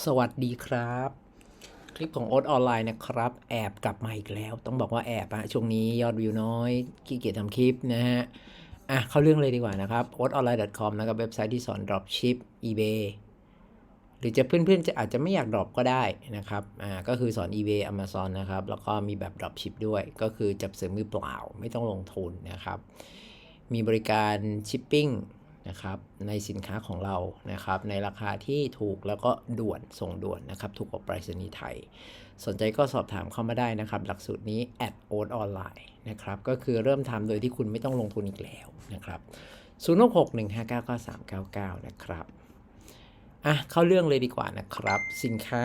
สวัสดีครับ คลิปของโอ๊ตออนไลน์นะครับ แอบกลับมาอีกแล้ว ต้องบอกว่าแอบอะช่วงนี้ยอดวิวน้อยขี้เกียจทำคลิปนะฮะอะเข้าเรื่องเลยดีกว่านะครับ o a t o n l i n e c o m นะครับเว็บไซต์ที่สอน dropship eBay หรือจะเพื่อนๆจะอาจจะไม่อยากดรอปก็ได้นะครับอ่าก็คือสอน eBay Amazon นะครับแล้วก็มีแบบ dropship ด้วยก็คือจับเสริมมือเปล่าไม่ต้องลงทุนนะครับมีบริการ shipping นะครับในสินค้าของเรานะครับในราคาที่ถูกแล้วก็ด่วนส่งด่วนนะครับถูกกว่าไปรษณีย์ไทย สนใจก็สอบถามเข้ามาได้นะครับ หลักสูตรนี้ at o a t online นะครับก็คือเริ่มทำโดยที่คุณไม่ต้องลงทุนอีกแล้วนะครับ0 6 1 5 9 9 3 9 9 นะครับอะเข้าเรื่องเลยดีกว่านะครับ สินค้า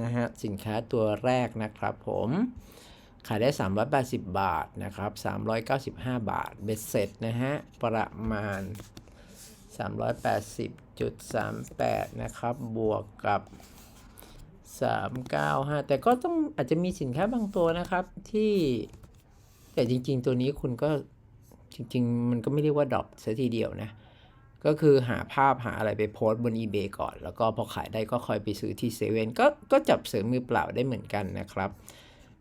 นะฮะสินค้าตัวแรกนะครับผมขายได้ 380 บาทนะครับ 395 บาท เบ็ดเสร็จนะฮะ ประมาณ 380.38 นะครับ บวกกับ 395 แต่ก็ต้องอาจจะมีสินค้าบางตัวนะครับที่แต่จริงๆ ตัวนี้คุณก็จริง ๆ มันก็ไม่เรียกว่าดรอปซะทีเดียวนะ ก็คือหาภาพหาอะไรไปโพสบน eBay ก่อน แล้วก็พอขายได้ก็ค่อยไปซื้อที่เซเว่นก็ก็จับเสริมมือเปล่าได้เหมือนกันนะครับ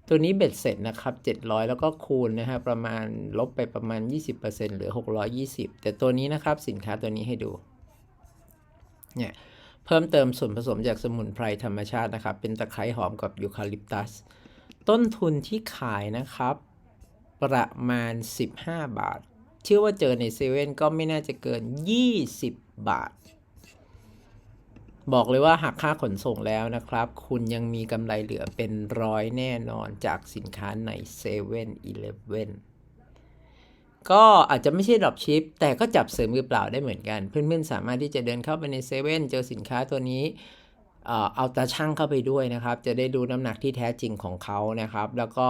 ตัวนี้เบ็ดเสร็จนะครับ 700 แล้วก็คูณนะฮะประมาณลบไปประมาณ 20%เหลือ 620 แต่ตัวนี้นะครับสินค้าตัวนี้ให้ดูเนี่ยเพิ่มเติมส่วนผสมจากสมุนไพรธรรมชาตินะครับ เป็นตะไคร้หอมกับยูคาลิปตัส ต้นทุนที่ขายนะครับ ประมาณ 15 บาท เชื่อว่าเจอในเซเว่นก็ไม่น่าจะเกิน 20 บาท บอกเลยว่าหักค่าขนส่งแล้วนะครับ คุณยังมีกำไรเหลือเป็นร้อยแน่นอนจากสินค้าใน7 e เ e ่ e อก็อาจจะไม่ใช่ดรอปชิปแต่ก็จับเสริมมือเปล่าได้เหมือนกัน เพื่อนๆ สามารถที่จะเดินเข้าไปในเซเว่นเจอสินค้าตัวนี้เอาตาช่างเข้าไปด้วยนะครับ จะได้ดูน้ำหนักที่แท้จริงของเขานะครับ แล้วก็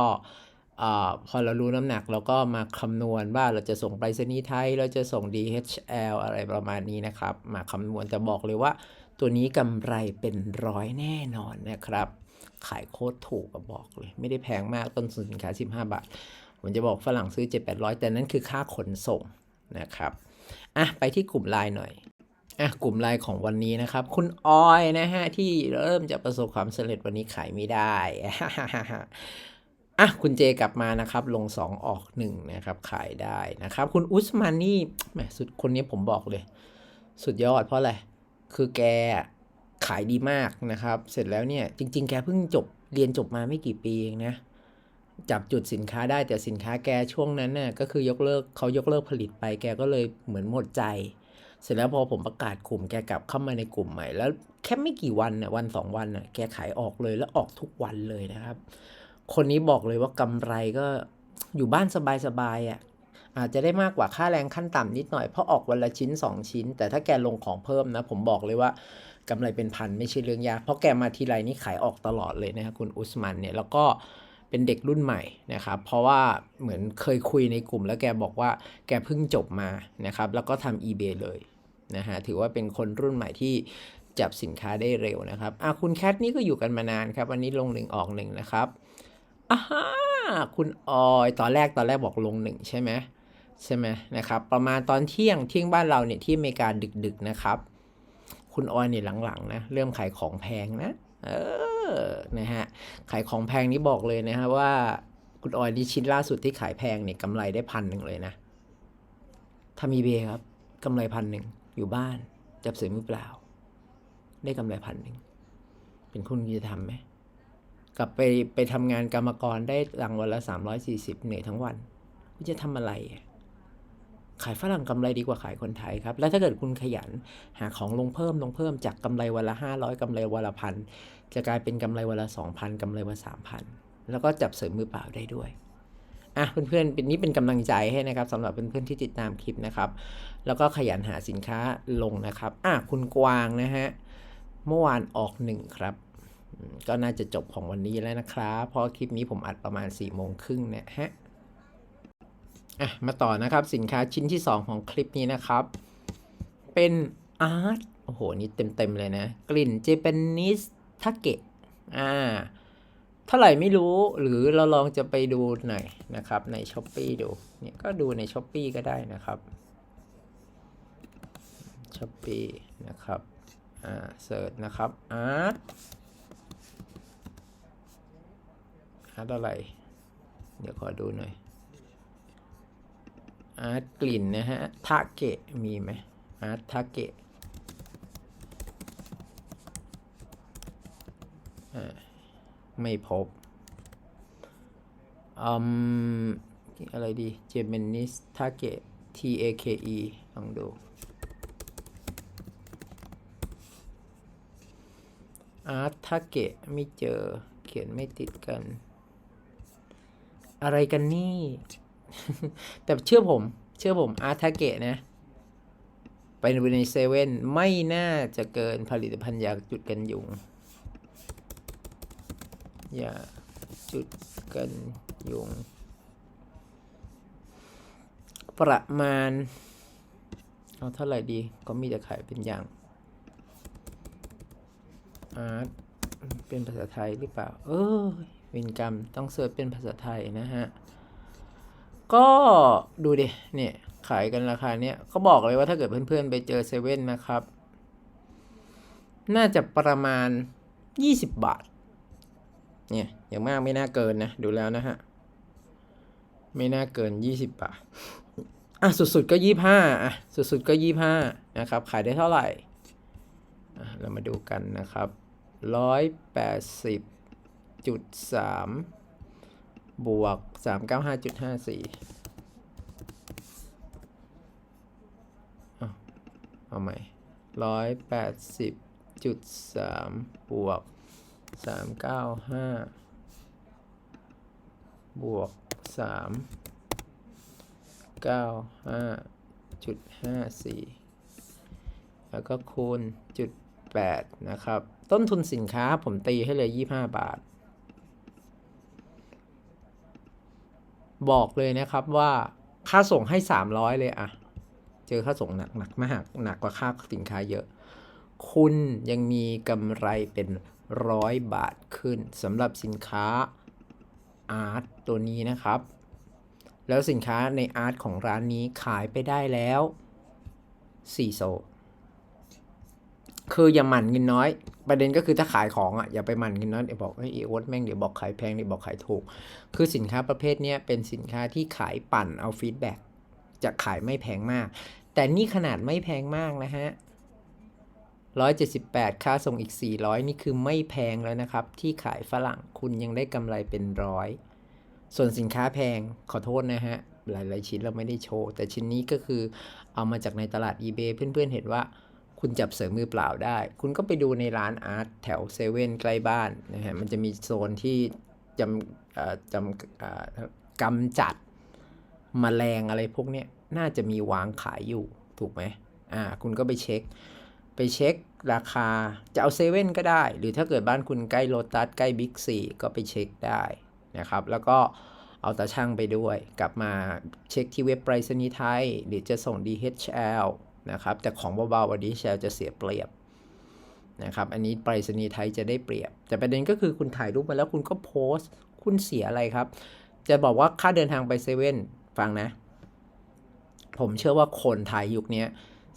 พอเรารู้น้ำหนักเราก็มาคำนวณว่าเราจะส่งไปรษณีย์ไทย เราจะส่ง DHL อะไรประมาณนี้นะครับ มาคำนวณแต่บอกเลยว่า ตัวนี้กำไรเป็นร้อยแน่นอนนะครับ ขายโคตรถูกก็บอกเลย ไม่ได้แพงมากต้นทุนสินค้า 15 บาท ผมจะบอกฝรั่งซื้อ 7-800 แต่นั่นคือค่าขนส่งนะครับอะไปที่กลุ่มไลน์หน่อยอะกลุ่มไลน์ของวันนี้นะครับ คุณออยนะฮะ ที่เริ่มจะประสบความสำเร็จวันนี้ขายไม่ได้อะคุณเจกลับมานะครับ ลง 2 ออก 1 นะครับ ขายได้นะครับ คุณอุสมานี่แหมสุดคนนี้ผมบอกเลย สุดยอดเพราะอะไร คือแกขายดีมากนะครับ เสร็จแล้วเนี่ยจริง ๆ แกเพิ่งจบเรียนจบมาไม่กี่ปีเองนะ จับจุดสินค้าได้แต่สินค้าแกช่วงนั้นน่ะก็คือยกเลิกเขายกเลิกผลิตไปแกก็เลยเหมือนหมดใจ เสร็จแล้วพอผมประกาศกลุ่มแกกลับเข้ามาในกลุ่มใหม่ แล้วแค่ไม่กี่วันน่ะวันสองวันน่ะแกขายออกเลยแล้วออกทุกวันเลยนะครับ คนนี้บอกเลยว่ากำไรก็อยู่บ้านสบายๆอะ อาจจะได้มากกว่าค่าแรงขั้นต่ำนิดหน่อยเพราะออกวันละชิ้น 2 ชิ้น แต่ถ้าแกลงของเพิ่มนะ ผมบอกเลยว่ากำไรเป็นพันไม่ใช่เรื่องยาก เพราะแกมาทีไรนี่ขายออกตลอดเลยนะครับคุณอุสมันเนี่ยแล้วก็เป็นเด็กรุ่นใหม่นะครับ เพราะว่าเหมือนเคยคุยในกลุ่ม แล้วแกบอกว่าแกเพิ่งจบมานะครับ แล้วก็ทำ eBay เลยนะฮะถือว่าเป็นคนรุ่นใหม่ที่จับสินค้าได้เร็วนะครับอะคุณแคทนี่ก็อยู่กันมานานครับ วันนี้ลงหนึ่งออกหนึ่งนะครับอ่าคุณออย ตอนแรกตอนแรกบอกลงหนึ่งใช่ไหม ใช่ไหมนะครับ ประมาณตอนเที่ยงเที่ยงบ้านเราเนี่ยที่อเมริกาดึกๆนะครับ คุณออยเนี่ยหลังๆนะเริ่มขายของแพงนะ เออนะฮะขายของแพงนี่บอกเลยนะฮะว่าคุณออยนี่ชิ้นล่าสุดที่ขายแพงเนี่ยกำไรได้พันหนึ่งเลยนะทำอีเบครับกำไรพันหนึ่งอยู่บ้านจับเสือมือเปล่า ได้กำไรพันหนึ่งเป็นคุณจะทำไหมกลับไปไปทำงานกรรมกรได้รางวันละสามร้อยสี่สิบเหนื่อยทั้งวันคุณจะทำอะไรอะ ขายฝรั่งกำไรดีกว่าขายคนไทยครับ แล้วถ้าเกิดคุณขยันหาของลงเพิ่มลงเพิ่มจากกำไรวันละ 500กำไรวันละพันจะกลายเป็นกำไรวันละ 2,000กำไรวันละ3,000แล้วก็จับเสริมมือเปล่าได้ด้วยอะเพื่อนๆเป็นนี้เป็นกำลังใจให้นะครับสำหรับเพื่อนๆที่ติดตามคลิปนะครับ แล้วก็ขยันหาสินค้าลงนะครับอะคุณกวางนะฮะเมื่อวานออกหนึ่งครับก็น่าจะจบของวันนี้แล้วนะครับ เพราะคลิปนี้ผมอัดประมาณ4ี่โมงครึ่งเนี่ยฮะ อะมาต่อนะครับสินค้าชิ้นที่ 2 ของคลิปนี้นะครับ เป็นอาร์ตโอ้โห นี่เต็ม ๆ เลยนะ กลิ่นเจแปนิสทาเกะอ่าเท่าไหร่ไม่รู้หรือเราลองจะไปดูหน่อยนะครับ ในช้อปปีดูเนี่ยก็ดูในช้อปปีก็ได้นะครับช้อปปีนะครับอ่าเสิร์ชนะครับ art art อะไร เดี๋ยวขอดูหน่อย art กลิ่นนะฮะทาเกะมีไหม art ทาเกะไม่พบอืมอะไรดีเจมินิสทาเกะ T A K E ลองดูอาร์ตทาเกะไม่เจอเขียนไม่ติดกัน อะไรกันนี่ แต่เชื่อผม เชื่อผมอาร์ทาเกะนะ ไปในเซเว่นไม่น่าจะเกินผลิตภัณฑ์ยาจุดกันยุงยาจุดกันยุง ประมาณ เอาเท่าไหร่ดีก็มีแต่ขายเป็นอย่างอาร์ตเป็นภาษาไทยหรือเปล่า เออวินกรรมต้องเสิร์ชเป็นภาษาไทยนะฮะ ก็ดูดิเนี่ยขายกันราคาเนี้ยก็บอกเลยว่าถ้าเกิดเพื่อนๆไปเจอเซเว่นนะครับ น่าจะประมาณ 20 บาท เนี่ยอย่างมากไม่น่าเกินนะ ดูแล้วนะฮะ ไม่น่าเกิน 20 บาท อะสุดๆก็ 25อะสุดๆก็ 25 นะครับ ขายได้เท่าไหร่เรามาดูกันนะครับร้อยแปดสิ บวกสามเก้าห้าจุดห้าสี่เอาใหม่ร้อยแปดสิบจุดสามบวกสามเก้าห้าบวกสามเก้าห้าจุดห้าสี่แล้วก็คูณจุด8นะครับ ต้นทุนสินค้าผมตีให้เลย25บาท บอกเลยนะครับว่าค่าส่งให้ 300 เลยอะเจอค่าส่งหนักหนักมากหนักกว่าค่าสินค้าเยอะ คุณยังมีกำไรเป็นร้อยบาทขึ้นสำหรับสินค้าอาร์ตตัวนี้นะครับ แล้วสินค้าในอาร์ตของร้านนี้ขายไปได้แล้ว4โซ คืออย่าหมั่นเงินน้อย ประเด็นก็คือถ้าขายของอะอย่าไปหมั่นเงินน้อยเดี๋ยวบอกไอ้โอ๊ตแม่งเดี๋ยวบอกขายแพงเดี๋ยวบอกขายถูก คือสินค้าประเภทเนี้ยเป็นสินค้าที่ขายปั่นเอาฟีดแบ็กจะขายไม่แพงมาก แต่นี่ขนาดไม่แพงมากนะฮะ178 ค่าส่งอีก 400 นี่คือไม่แพงแล้วนะครับ ที่ขายฝรั่งคุณยังได้กำไรเป็นร้อยส่วนสินค้าแพงขอโทษนะฮะ หลาย ๆ ชิ้นเราไม่ได้โชว์ แต่ชิ้นนี้ก็คือเอามาจากในตลาด eBay เพื่อน ๆ เห็นว่า คุณจับเสริมมือเปล่าได้ คุณก็ไปดูในร้านอาร์ตแถวเซเว่นใกล้บ้านนะฮะมันจะมีโซนที่จำจำกำจัดมแมลงอะไรพวกเนี้ยน่าจะมีวางขายอยู่ถูกไหมอ่าคุณก็ไปเช็ค ไปเช็คราคาจะเอาเซเว่นก็ได้ หรือถ้าเกิดบ้านคุณใกล้โลตัสใกล้บิ๊กซีก็ไปเช็คได้นะครับ แล้วก็เอาตาช่างไปด้วย กลับมาเช็คที่เว็บไปรษณีย์ไทย หรือจะส่ง DHL นะครับแต่ของเบาๆวัน DHL จะเสียเปรียบนะครับอันนี้ไปรษณีย์ไทยจะได้เปรียบ แต่ประเด็นก็คือคุณถ่ายรูปมาแล้วคุณก็โพสต์ คุณเสียอะไรครับ จะบอกว่าค่าเดินทางไปเซเว่นฟังนะ ผมเชื่อว่าคนไทยยุคนี้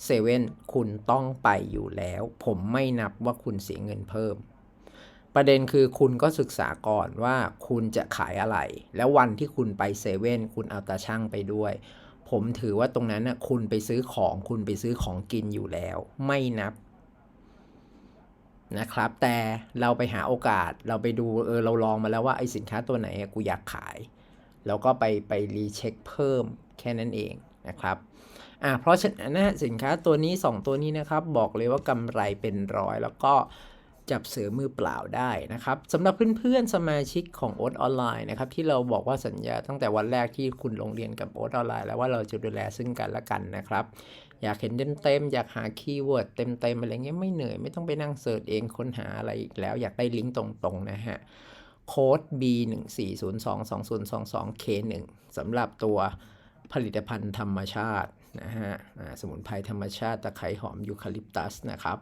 เซเว่นคุณต้องไปอยู่แล้ว ผมไม่นับว่าคุณเสียเงินเพิ่ม ประเด็นคือคุณก็ศึกษาก่อนว่าคุณจะขายอะไร แล้ววันที่คุณไปเซเว่นคุณเอาตาช่างไปด้วย ผมถือว่าตรงนั้นน่ะคุณไปซื้อของคุณไปซื้อของกินอยู่แล้ว ไม่นับนะครับ แต่เราไปหาโอกาสเราไปดูเออเราลองมาแล้วว่าไอสินค้าตัวไหนกูอยากขาย แล้วก็ไปไปรีเช็คเพิ่มแค่นั้นเองนะครับอ่าเพราะฉะนั้นนะสินค้าตัวนี้ 2 ตัวนี้นะครับ บอกเลยว่ากำไรเป็นร้อยแล้วก็ จับเสือมือเปล่าได้นะครับสำหรับเพื่อนๆสมาชิกของโอ๊ตออนไลน์นะครับที่เราบอกว่าสัญญาตั้งแต่วันแรกที่คุณลงเรียนกับโอ๊ตออนไลน์แล้วว่าเราจะดูแลซึ่งกันและกันนะครับอยากเห็นเต็มๆอยากหาคีย์เวิร์ดเต็มๆอะไรเงี้ยไม่เหนื่อยไม่ต้องไปนั่งเสิร์ชเองค้นหาอะไรอีกแล้วอยากได้ลิงก์ตรงๆนะฮะโค้ด B 1 4 0 2 2 0 2 2 K 1สำหรับตัวผลิตภัณฑ์ธรรมชาตินะฮะสมุนไพรธรรมชาติตะไคร้หอมยูคาลิปตัสนะครับ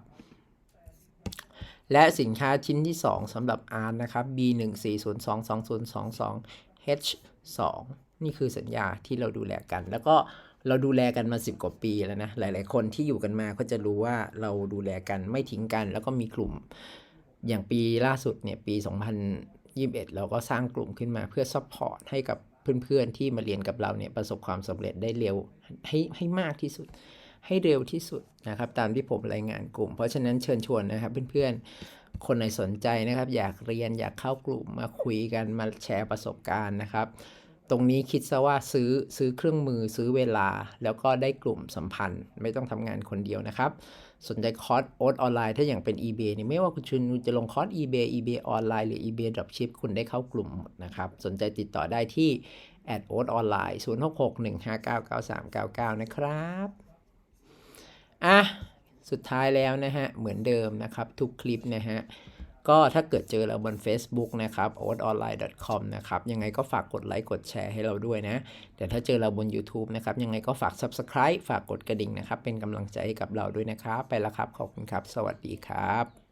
และสินค้าชิ้นที่ 2สำหรับอาร์ตนะครับ B 1 4 0 2 2 0 2 2 H 2 นี่คือสัญญาที่เราดูแลกัน แล้วก็เราดูแลกันมา 10 กว่าปีแล้วนะ หลาย ๆ คนที่อยู่กันมาก็จะรู้ว่าเราดูแลกันไม่ทิ้งกัน แล้วก็มีกลุ่มอย่างปีล่าสุดเนี่ยปี 2021 เราก็สร้างกลุ่มขึ้นมาเพื่อซัพพอร์ตให้กับเพื่อน ๆ ที่มาเรียนกับเราเนี่ยประสบความสำเร็จได้เร็วให้ให้มากที่สุด ให้เร็วที่สุดนะครับ ตามที่ผมรายงานกลุ่ม เพราะฉะนั้นเชิญชวนนะครับเพื่อนๆ คนไหนสนใจนะครับ อยากเรียนอยากเข้ากลุ่มมาคุยกันมาแชร์ประสบการณ์นะครับ ตรงนี้คิดซะว่าซื้อซื้อเครื่องมือซื้อเวลา แล้วก็ได้กลุ่มสัมพันธ์ ไม่ต้องทำงานคนเดียวนะครับ สนใจคอร์สโอ๊ตออนไลน์ถ้าอย่างเป็น eBay นี่ไม่ว่าคุณชุนจะลงคอร์ส eBay eBay ออนไลน์หรือ eBay Dropship คุณได้เข้ากลุ่มหมดนะครับ สนใจติดต่อได้ที่ at o a t online 0661599399 นะครับ อะสุดท้ายแล้วนะฮะ เหมือนเดิมนะครับ ทุกคลิปนะฮะ ก็ถ้าเกิดเจอเราบน Facebook นะครับ o a t o n l i n e c o m นะครับ ยังไงก็ฝากกดไลค์กดแชร์ให้เราด้วยนะ แต่ถ้าเจอเราบน YouTube นะครับ ยังไงก็ฝาก Subscribe ฝากกดกระดิ่งนะครับ เป็นกำลังใจให้กับเราด้วยนะครับ ไปแล้วครับ ขอบคุณครับ สวัสดีครับ